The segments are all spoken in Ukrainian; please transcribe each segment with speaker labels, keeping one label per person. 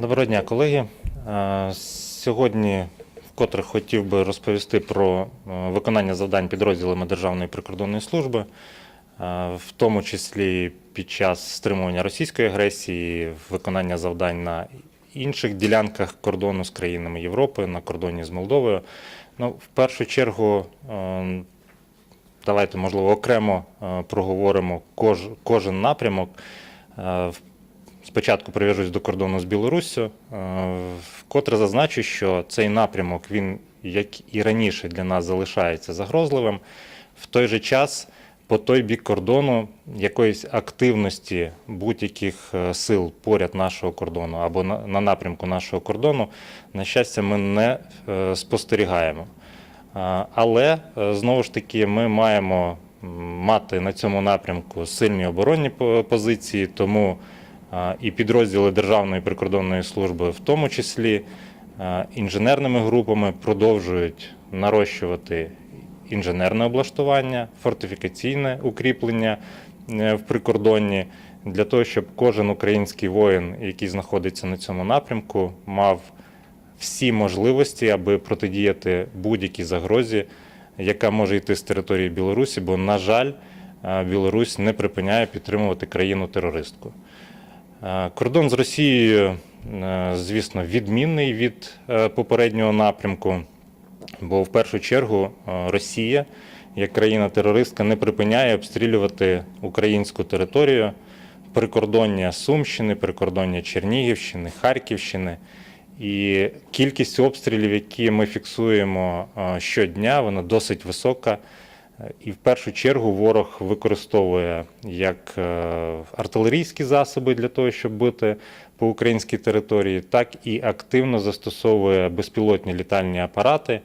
Speaker 1: Доброго дня, колеги. Е, Сьогодні вкотре хотів би розповісти про е, виконання завдань підрозділами Державної прикордонної служби, е, в тому числі під час стримування російської агресії, виконання завдань на інших ділянках кордону з країнами Європи, на кордоні з Молдовою. Ну, в першу чергу, давайте, можливо, окремо проговоримо кож, кожен напрямок. В Спочатку прив'яжусь до кордону з Білоруссю, е, вкотре зазначу, що цей напрямок він, як і раніше, для нас залишається загрозливим. В той же час, по той бік кордону, якоїсь активності будь-яких е, сил поряд нашого кордону або на, на напрямку нашого кордону, на щастя, ми не е, спостерігаємо. Але знову ж таки ми маємо мати на цьому напрямку сильні оборонні позиції, тому і підрозділи Державної прикордонної служби, в тому числі інженерними групами, продовжують нарощувати інженерне облаштування, фортифікаційне укріплення е, в прикордонні для того, щоб кожен український воїн, який знаходиться на цьому напрямку, мав всі можливості, аби протидіяти будь-якій загрозі, яка може йти з території Білорусі, бо, на жаль, е, Білорусь не припиняє підтримувати країну-терористку. Е, Кордон з Росією, е, звісно, відмінний від е, попереднього напрямку, бо в першу чергу е, Росія, як країна-терористка, не припиняє обстрілювати українську територію, прикордоння Сумщини, прикордоння Чернігівщини, Харківщини. І кількість обстрілів, які ми фіксуємо е, щодня, вона досить висока. І в першу чергу ворог використовує як е, артилерійські засоби для того, щоб бити по українській території, так і активно застосовує безпілотні літальні апарати. Е,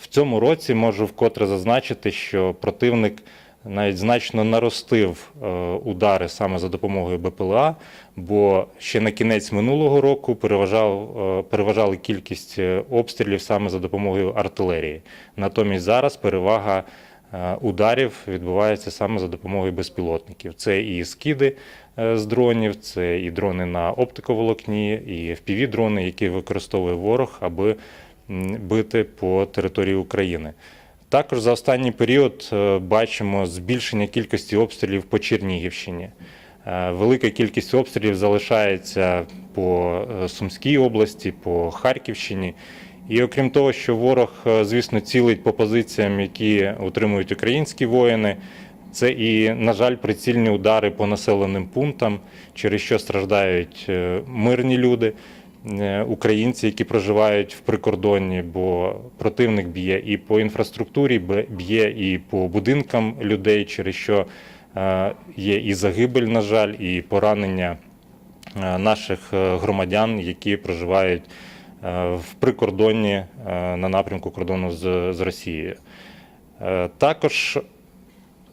Speaker 1: В цьому році можу вкотре зазначити, що противник навіть значно наростив е, удари саме за допомогою БПЛА, бо ще на кінець минулого року переважав, е, переважали кількість е, обстрілів саме за допомогою артилерії. Натомість зараз перевага ударів відбувається саме за допомогою безпілотників. Це і скиди з дронів, це і дрони на оптиковолокні, і FPV-дрони, які використовує ворог, аби бити по території України. Також за останній період е, бачимо збільшення кількості обстрілів по Чернігівщині. Е, Велика кількість обстрілів залишається по е, Сумській області, по Харківщині. І окрім того, що ворог, звісно, цілить по позиціям, які утримують українські воїни, це і, на жаль, прицільні удари по населеним пунктам, через що страждають мирні люди, українці, які проживають в прикордонні, бо противник б'є і по інфраструктурі, б'є і по будинкам людей, через що е, є і загибель, на жаль, і поранення е, наших е, громадян, які проживають е, в прикордонні е, на напрямку кордону з, з Росією. Е, Також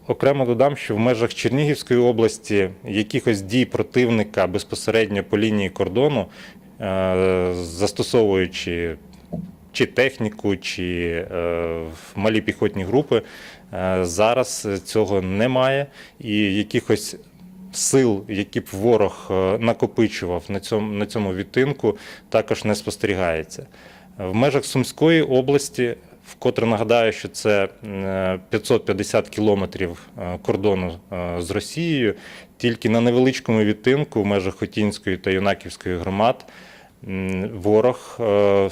Speaker 1: окремо додам, що в межах Чернігівської області якихось дій противника безпосередньо по лінії кордону, е, застосовуючи чи техніку, чи е, малі піхотні групи, е, зараз цього немає. І якихось сил, які б ворог е, накопичував на цьому, на цьому відтинку, також не спостерігається. В межах Сумської області, вкотре нагадаю, що це е, 550 кілометрів е, кордону е, з Росією, тільки на невеличкому відтинку в межах Хотінської та Юнаківської громад ворог е,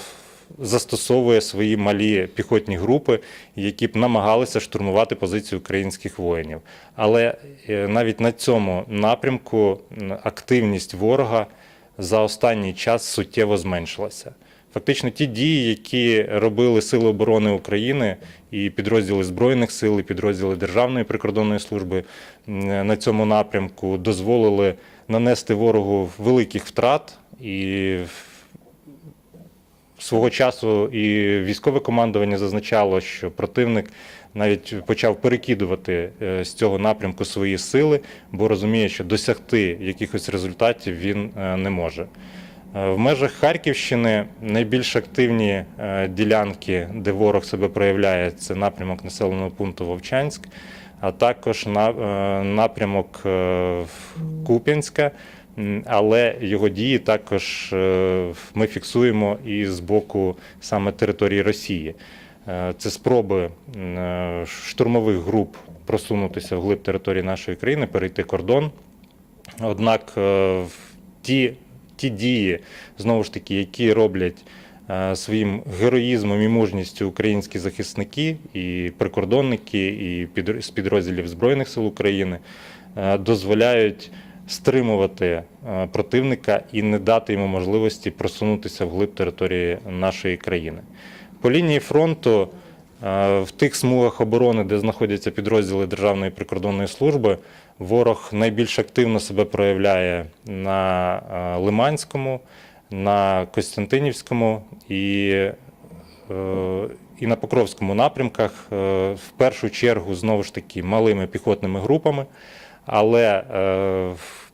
Speaker 1: застосовує свої малі піхотні групи, які б намагалися штурмувати позиції українських воїнів. Але е, навіть на цьому напрямку активність ворога за останній час суттєво зменшилася. Фактично, ті дії, які робили Сили оборони України і підрозділи Збройних сил, і підрозділи Державної прикордонної служби на цьому напрямку дозволили нанести ворогу великих втрат і свого часу і військове командування зазначало, що противник навіть почав перекидувати е, з цього напрямку свої сили, бо розуміє, що досягти якихось результатів він е, не може. Е, В межах Харківщини найбільш активні е, ділянки, де ворог себе проявляє, це напрямок населеного пункту Вовчанськ, а також е, напрямок Куп'янська, Але його дії також ми фіксуємо і з боку саме території Росії. Це спроби штурмових груп просунутися вглиб території нашої країни, перейти кордон. Однак ті, ті дії, знову ж таки, які роблять е, своїм героїзмом і мужністю українські захисники, і прикордонники, і з підрозділів Збройних сил України, е, дозволяють стримувати е, противника і не дати йому можливості просунутися вглиб території нашої країни. По лінії фронту в тих смугах оборони, де знаходяться підрозділи Державної прикордонної служби, ворог найбільш активно себе проявляє на е, Лиманському, на Костянтинівському і, е, і на Покровському напрямках. Е, В першу чергу, знову ж таки, малими піхотними групами. Але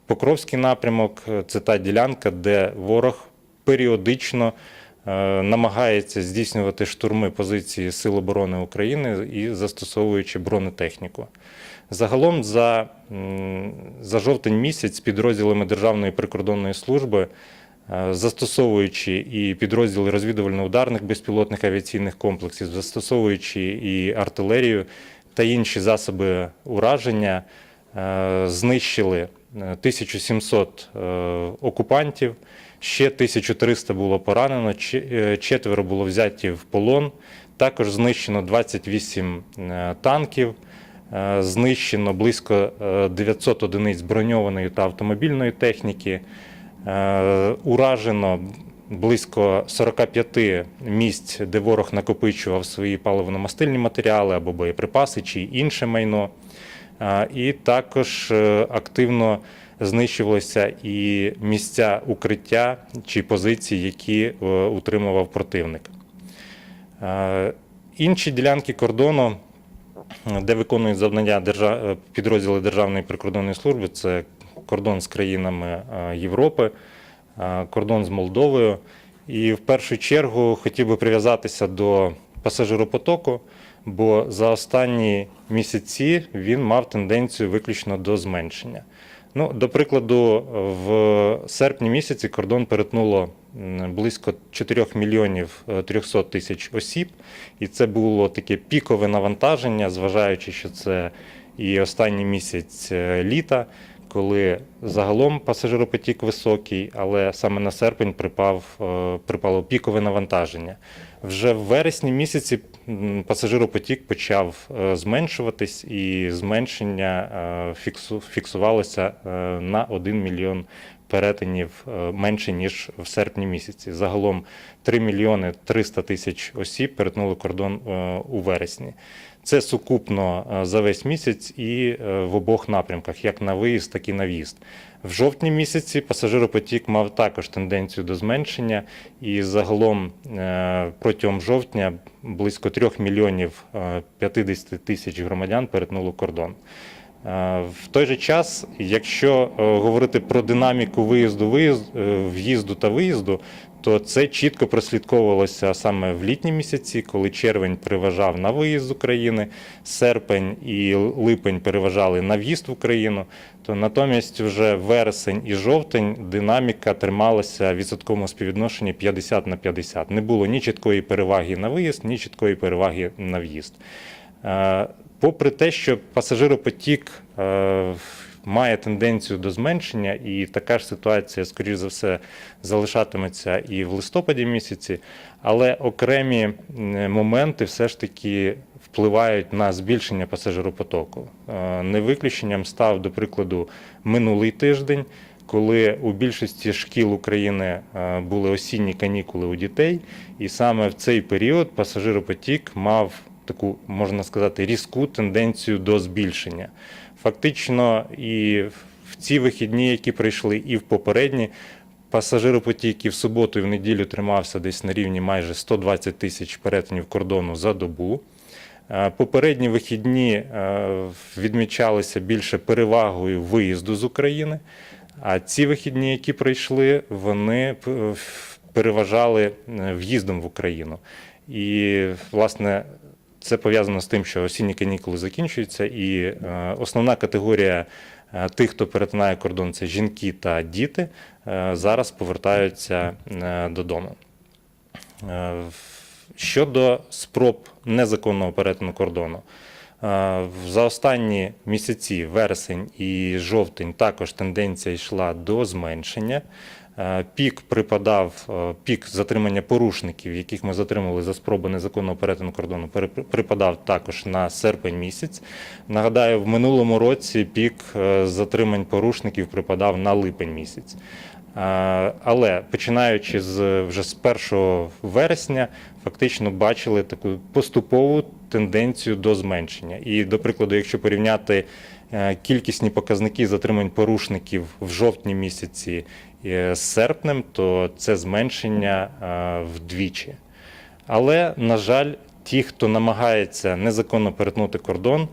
Speaker 1: Покровський напрямок це та ділянка, де ворог періодично намагається здійснювати штурми позиції Сил оборони України і застосовуючи бронетехніку. Загалом за, за жовтень місяць підрозділами Державної прикордонної служби, е, застосовуючи і підрозділи розвідувально-ударних безпілотних авіаційних комплексів, застосовуючи і артилерію та інші засоби ураження, е, знищили е, 1700 е, окупантів, ще 1300 було поранено, четверо було взяті в полон. Також знищено 28 е, танків, знищено близько е, 900 одиниць броньованої та автомобільної техніки, е, уражено близько 45 місць, де ворог накопичував свої паливно-мастильні матеріали або боєприпаси чи інше майно. І також е, активно знищувалися і місця укриття чи позиції, які е, утримував противник. Е, Інші ділянки кордону, е, де виконують завдання е, підрозділи Державної прикордонної служби, це кордон з країнами е, Європи, е, кордон з Молдовою. І в першу чергу хотів би прив'язатися до пасажиропотоку, бо за останні місяці він мав тенденцію виключно до зменшення. Ну, до прикладу, в серпні місяці кордон перетнуло близько 4 мільйонів е, 300 тисяч осіб, і це було таке пікове навантаження, зважаючи, що це і останній місяць е, літа, коли загалом пасажиропотік високий, але саме на серпень припав, е, припало пікове навантаження. Вже в вересні місяці пасажиропотік почав е, зменшуватись, і зменшення е, фіксувалося е, на 1 мільйон перетинів менше ніж в серпні місяці. Загалом 3 мільйони 300 тисяч осіб перетнули кордон у вересні. Це сукупно е, за весь місяць і е, в обох напрямках, як на виїзд, так і на в'їзд. В жовтні місяці пасажиропотік мав також тенденцію до зменшення, і загалом е, протягом жовтня близько 3 мільйонів е, 50 тисяч громадян перетнуло кордон. В той же час, якщо говорити про динаміку виїзду, виїзд- в'їзду та виїзду, то це чітко прослідковувалося саме в літні місяці, коли червень переважав на виїзд з України, серпень і липень переважали на в'їзд в Україну. То натомість вже вересень і жовтень динаміка трималася в відсотковому співвідношенні 50 на 50. Не було ні чіткої переваги на виїзд, ні чіткої переваги на в'їзд. Е, Попри те, що пасажиропотік е, має тенденцію до зменшення, і така ж ситуація, скоріш за все, залишатиметься і в листопаді місяці, але окремі моменти все ж таки впливають на збільшення пасажиропотоку. Е, Не виключенням став, до прикладу, минулий тиждень. Коли у більшості шкіл України е, були осінні канікули у дітей, і саме в цей період пасажиропотік мав таку, можна сказати, різку тенденцію до збільшення. Фактично, і в ці вихідні, які прийшли, і в попередні, пасажиропотік і в суботу і в неділю тримався десь на рівні майже 120 тисяч перетинів кордону за добу. Е, Попередні вихідні е, відмічалися більше перевагою виїзду з України, а ці вихідні, які пройшли, вони переважали е, в'їздом в Україну. І, власне, це пов'язано з тим, що осінні канікули закінчуються, і е, основна категорія е, тих, хто перетинає кордон, це жінки та діти, е, зараз повертаються додому. Щодо спроб незаконного перетину кордону, за останні місяці, вересень і жовтень, також тенденція йшла до зменшення. Е, Пік припадав, е, пік затримання порушників, яких ми затримали за спроби незаконного перетину кордону, припадав також на серпень місяць. Нагадаю, в минулому році пік е, затримань порушників припадав на липень місяць. Але починаючи з вже з 1 вересня, фактично бачили таку поступову тенденцію до зменшення. І, до прикладу, якщо порівняти кількісні показники затримань порушників в жовтні місяці е, з серпнем, то це зменшення е, вдвічі. Але, на жаль, ті, хто намагається незаконно перетнути кордон,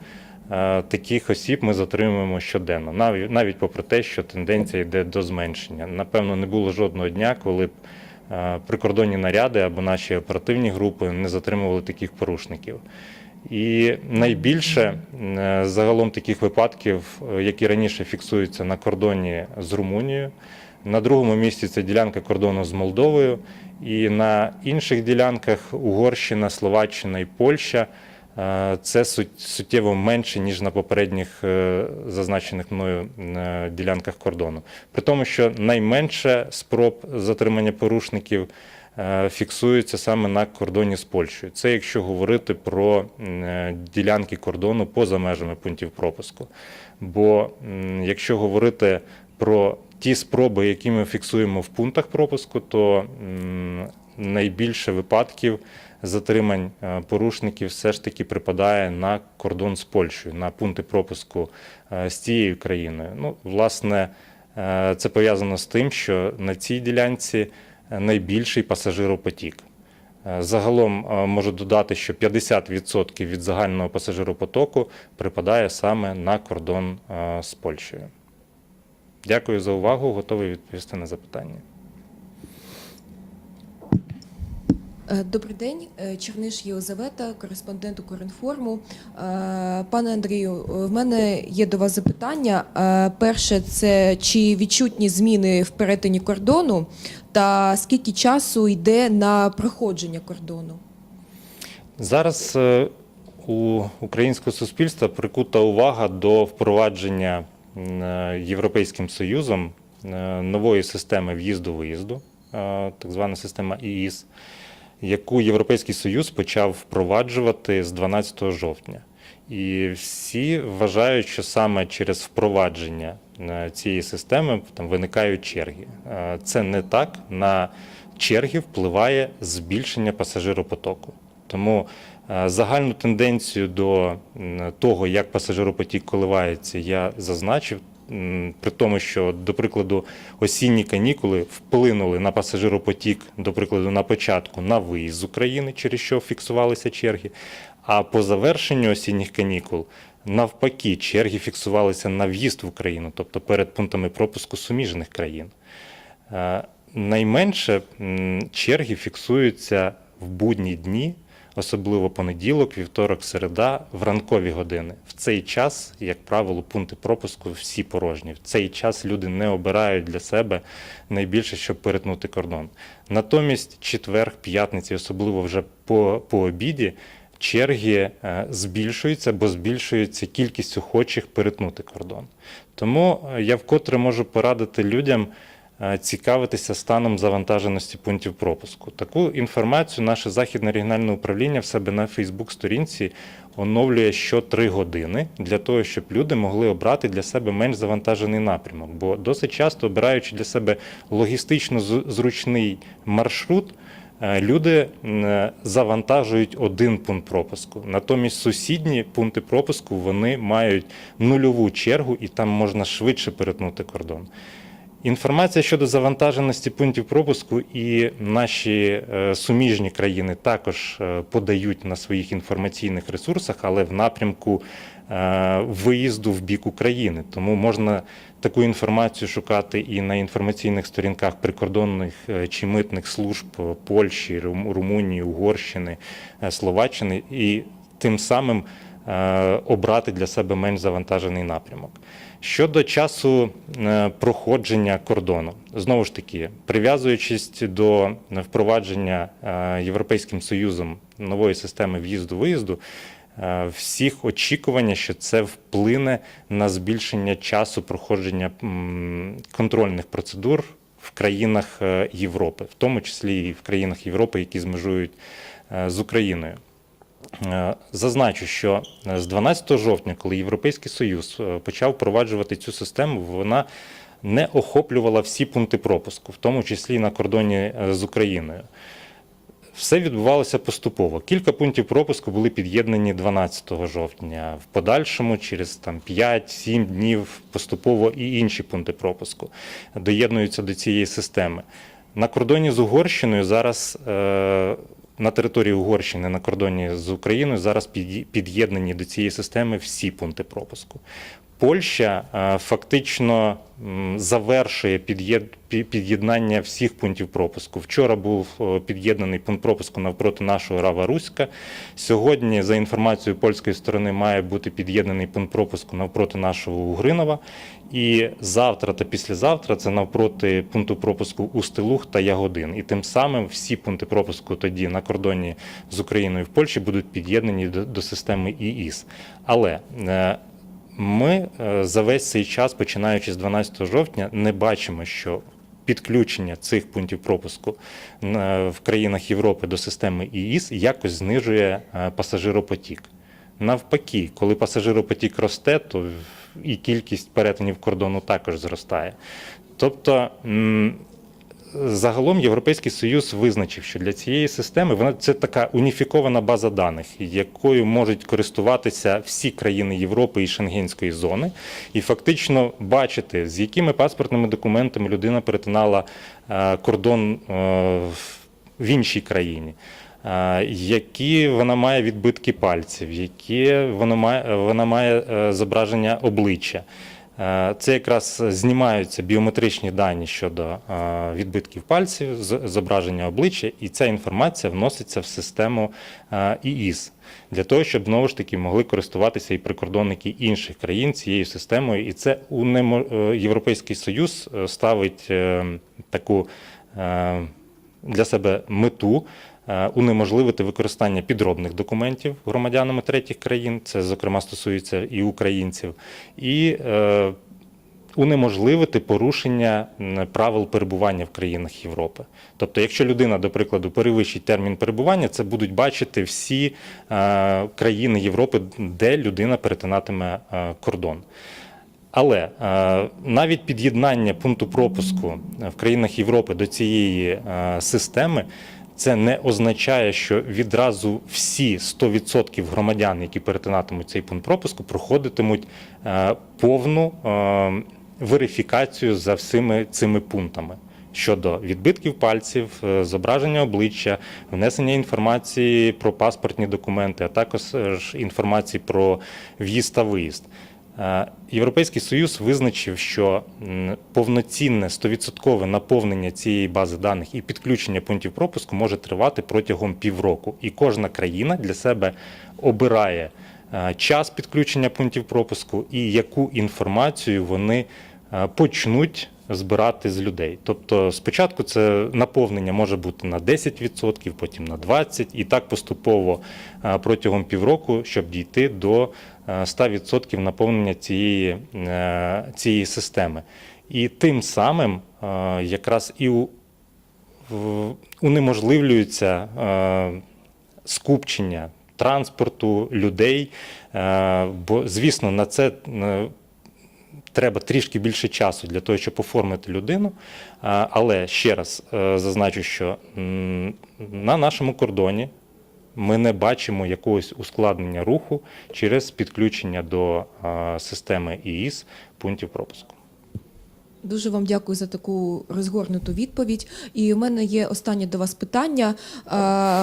Speaker 1: е, таких осіб ми затримуємо щоденно, навіть, попри те, що тенденція йде до зменшення. Напевно, не було жодного дня, коли б е, прикордонні наряди або наші оперативні групи не затримували таких порушників. І найбільше е, загалом таких випадків, е, які раніше фіксуються на кордоні з Румунією. На другому місці це ділянка кордону з Молдовою, і на інших ділянках Угорщина, Словаччина і Польща. е, Це сут- суттєво менше, ніж на попередніх зазначених мною ділянках кордону. При тому, що найменше спроб затримання порушників е, фіксується саме на кордоні з Польщею. Це якщо говорити про е, ділянки кордону поза межами пунктів пропуску. Бо якщо говорити про ті спроби, які ми фіксуємо в пунктах пропуску, то найбільше випадків затримань е, порушників все ж таки припадає на кордон з Польщею, на пункти пропуску з цією країною. Ну, власне, це пов'язано з тим, що на цій ділянці найбільший пасажиропотік. Е, Загалом е, можу додати, що 50% від загального пасажиропотоку припадає саме на кордон е, з Польщею. Дякую за увагу, готовий відповісти на запитання.
Speaker 2: Е, Добрий день, Е, Черниш Єлизавета, кореспондент Укрінформу. Е, Пане Андрію, е, в мене є до вас запитання. Е, Перше, це чи відчутні зміни в перетині кордону, та скільки часу йде на проходження кордону?
Speaker 1: Зараз е, у українського суспільства прикута увага до впровадження е, Європейським Союзом е, нової системи в'їзду-виїзду, е, так звана система ІІС, яку Європейський Союз почав впроваджувати з 12 жовтня. І всі вважають, що саме через впровадження е, цієї системи там виникають черги. Е, Це не так. На черги впливає збільшення пасажиропотоку. Тому е, загальну тенденцію до того, як пасажиропотік коливається, я зазначив. При тому, що, до прикладу, осінні канікули вплинули на пасажиропотік, до прикладу, на початку на виїзд з України, через що фіксувалися черги. А по завершенню осінніх канікул, навпаки, черги фіксувалися на в'їзд в Україну, тобто перед пунктами пропуску суміжних країн. Е, Найменше черги фіксуються в будні дні, особливо понеділок, вівторок, середа, в ранкові години. В цей час, як правило, пункти пропуску всі порожні. В цей час люди не обирають для себе найбільше, щоб перетнути кордон. Натомість четвер, п'ятниці, особливо вже по, по обіді, черги е, збільшуються, бо збільшується кількість охочих перетнути кордон. Тому е, я вкотре можу порадити людям цікавитися станом завантаженості пунктів пропуску. Таку інформацію наше західне регіональне управління в себе на Фейсбук-сторінці оновлює що 3 години для того, щоб люди могли обрати для себе менш завантажений напрямок. Бо досить часто, обираючи для себе логістично зручний маршрут, Е, Люди завантажують один пункт пропуску. Натомість сусідні пункти пропуску вони мають нульову чергу, і там можна швидше перетнути кордон. Інформація щодо завантаженості пунктів пропуску і наші е, суміжні країни також е, подають на своїх інформаційних ресурсах, але в напрямку е, виїзду в бік України. Тому можна таку інформацію шукати і на інформаційних сторінках прикордонних чи митних служб Польщі, Рум- Румунії, Угорщини, Словаччини, і тим самим обрати для себе менш завантажений напрямок. Щодо часу е, проходження кордону, знову ж таки, прив'язуючись до впровадження е, Європейським Союзом нової системи в'їзду-виїзду, е, всіх очікування, що це вплине на збільшення часу проходження контрольних процедур в країнах е, Європи, в тому числі і в країнах Європи, які змежують е, з Україною. Е, Зазначу, що е, з 12 жовтня, коли Європейський Союз е, почав впроваджувати цю систему, вона не охоплювала всі пункти пропуску, в тому числі на кордоні з Україною. Все відбувалося поступово. Кілька пунктів пропуску були під'єднані 12 жовтня. В подальшому, через там 5-7 днів, поступово і інші пункти пропуску доєднуються до цієї системи. На кордоні з Угорщиною зараз е, на території Угорщини, на кордоні з Україною, зараз під'єднані до цієї системи всі пункти пропуску. Польща е, фактично завершує під'єд- під'єднання всіх пунктів пропуску. Вчора був е, під'єднаний пункт пропуску навпроти нашого Рава Руська. Сьогодні, за інформацією польської сторони, має бути під'єднаний пункт пропуску навпроти нашого Угринова. І завтра та післязавтра це навпроти пункту пропуску Устилух та Ягодин. І тим самим всі пункти пропуску тоді на кордоні з Україною в Польщі будуть під'єднані до, до системи ІІС. Але е, ми е, за весь цей час, починаючи з 12 жовтня, не бачимо, що підключення цих пунктів пропуску е, в країнах Європи до системи ІІС якось знижує е, пасажиропотік. Навпаки, коли пасажиропотік росте, то і кількість перетинів кордону також зростає. Тобто, загалом Європейський Союз визначив, що для цієї системи вона це така уніфікована база даних, якою можуть користуватися всі країни Європи і Шенгенської зони, і фактично бачити, з якими паспортними документами людина перетинала е, кордон е, в- іншій країні. е, Які вона має відбитки пальців, які вона має, вона має зображення обличчя. Е, Це якраз знімаються біометричні дані щодо е, відбитків пальців, зображення обличчя, і ця інформація вноситься в систему е, ІІС для того, щоб знову ж таки могли користуватися і прикордонники інших країн цією системою. І це унемо... е, Європейський Союз ставить таку для себе мету. Е, Унеможливити використання підробних документів громадянами третіх країн, це зокрема стосується і українців, і е, унеможливити порушення правил перебування в країнах Європи. Тобто, якщо людина, до прикладу, перевищить термін перебування, це будуть бачити всі е, країни Європи, де людина перетинатиме кордон. Але навіть під'єднання пункту пропуску в країнах Європи до цієї системи. Це не означає, що відразу всі 100% громадян, які перетинатимуть цей пункт пропуску, проходитимуть е, повну е, верифікацію за всіми цими пунктами щодо відбитків пальців, е, зображення обличчя, внесення інформації про паспортні документи, а також інформації про в'їзд та виїзд. Е, Європейський Союз визначив, що повноцінне 100% наповнення цієї бази даних і підключення пунктів пропуску може тривати протягом півроку. І кожна країна для себе обирає е, час підключення пунктів пропуску і яку інформацію вони е, почнуть збирати з людей. Тобто спочатку це наповнення може бути на 10%, потім на 20%, і так поступово протягом півроку, щоб дійти до 100% наповнення цієї, е, цієї системи. І тим самим е, якраз і унеможливлюється е, скупчення транспорту, людей. Бо, звісно, на це треба трішки більше часу для того, щоб оформити людину. Але ще раз зазначу, що на нашому кордоні ми не бачимо якогось ускладнення руху через підключення до системи ІІС пунктів пропуску.
Speaker 2: Дуже вам дякую за таку розгорнуту відповідь. І у мене є останнє до вас питання.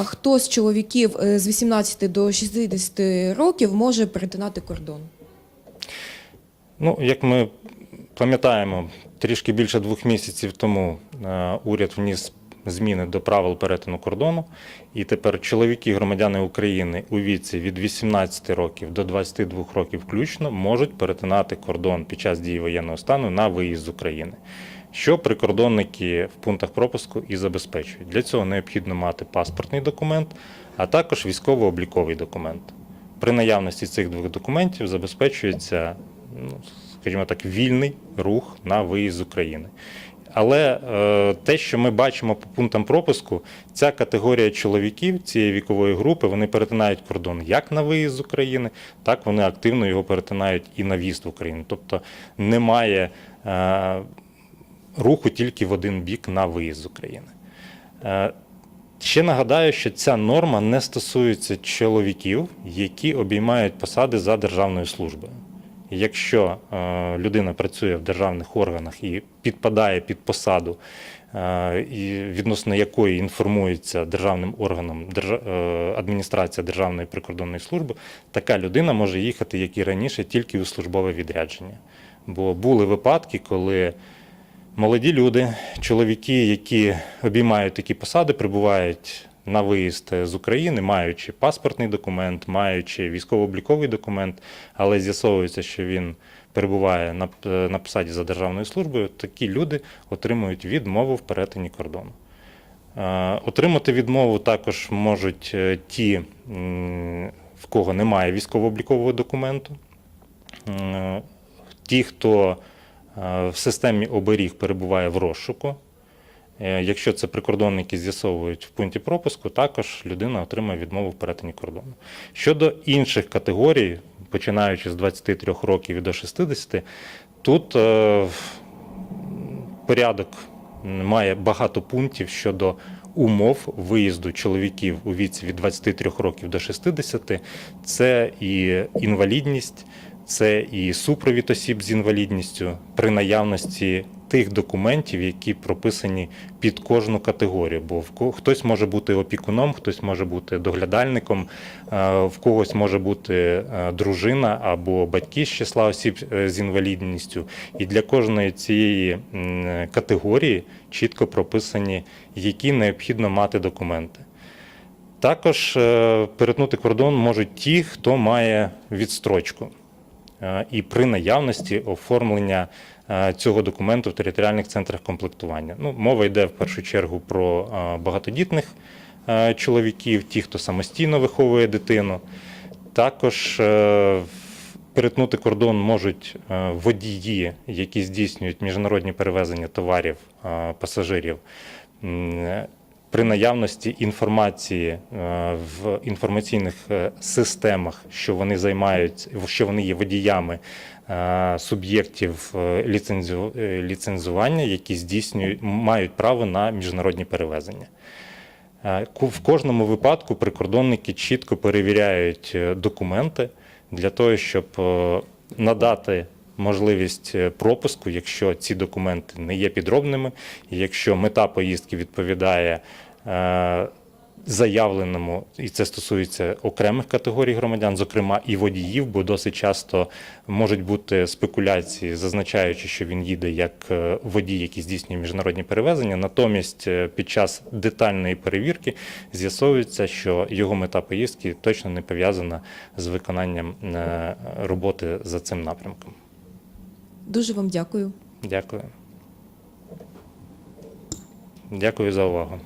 Speaker 2: Хто з чоловіків е, з 18 до 60 років може перетинати кордон?
Speaker 1: Ну, як ми пам'ятаємо, трішки більше двох місяців тому е, уряд вніс зміни до правил перетину кордону. І тепер чоловіки, громадяни України у віці від 18 років до 22 років включно можуть перетинати кордон під час дії воєнного стану на виїзд з України. Що прикордонники в пунктах пропуску і забезпечують. Для цього необхідно мати паспортний документ, а також військово-обліковий документ. При наявності цих двох документів забезпечується, ну, скажімо так, вільний рух на виїзд з України. Але е, те, що ми бачимо по пунктам пропуску, ця категорія чоловіків цієї вікової групи вони перетинають кордон як на виїзд з України, так вони активно його перетинають і на в'їзд в Україну. Тобто немає е, руху тільки в один бік на виїзд з України. Е, Ще нагадаю, що ця норма не стосується чоловіків, які обіймають посади за державною службою. Якщо е, людина працює в державних органах і підпадає під посаду, е, відносно якої інформується державним органом е, адміністрація Державної прикордонної служби, така людина може їхати, як і раніше, тільки у службове відрядження. Бо були випадки, коли молоді люди, чоловіки, які обіймають такі посади, прибувають на виїзд з України, маючи паспортний документ, маючи військово-обліковий документ, але з'ясовується, що він перебуває на, на посаді за державною службою, такі люди отримують відмову в перетині кордону. Е, Отримати відмову також можуть е, ті, в кого немає військово-облікового документу, Е, ті, хто е, в системі оберіг перебуває в розшуку. Е, Якщо це прикордонники з'ясовують в пункті пропуску, також людина отримає відмову в перетині кордону. Щодо інших категорій, починаючи з 23 років і до 60, тут е, порядок має багато пунктів щодо умов виїзду чоловіків у віці від 23 років до 60. Це і інвалідність, це і супровід осіб з інвалідністю при наявності тих документів, які прописані під кожну категорію. Бо в хтось може бути опікуном, хтось може бути доглядальником, е, в когось може бути е, дружина або батьки з числа осіб е, з інвалідністю. І для кожної цієї категорії чітко прописані, які необхідно мати документи. Також перетнути кордон можуть ті, хто має відстрочку. І при наявності оформлення цього документу в територіальних центрах комплектування. Ну, мова йде в першу чергу про е, багатодітних е, чоловіків, ті, хто самостійно виховує дитину. Також е, перетнути кордон можуть е, водії, які здійснюють міжнародні перевезення товарів, е, пасажирів. При наявності інформації е, в інформаційних е, системах, що вони займають, що вони є водіями е, суб'єктів е, ліцензування, які здійснюють мають право на міжнародні перевезення. В кожному випадку прикордонники чітко перевіряють документи для того, щоб надати можливість пропуску, якщо ці документи не є підробними, якщо мета поїздки відповідає заявленому, і це стосується окремих категорій громадян, зокрема і водіїв, бо досить часто можуть бути спекуляції, зазначаючи, що він їде як е, водій, який здійснює міжнародні перевезення. Натомість е, під час детальної перевірки з'ясовується, що його мета поїздки точно не пов'язана з виконанням е, роботи за цим напрямком.
Speaker 2: Дуже вам дякую.
Speaker 1: Дякую. Дякую за увагу.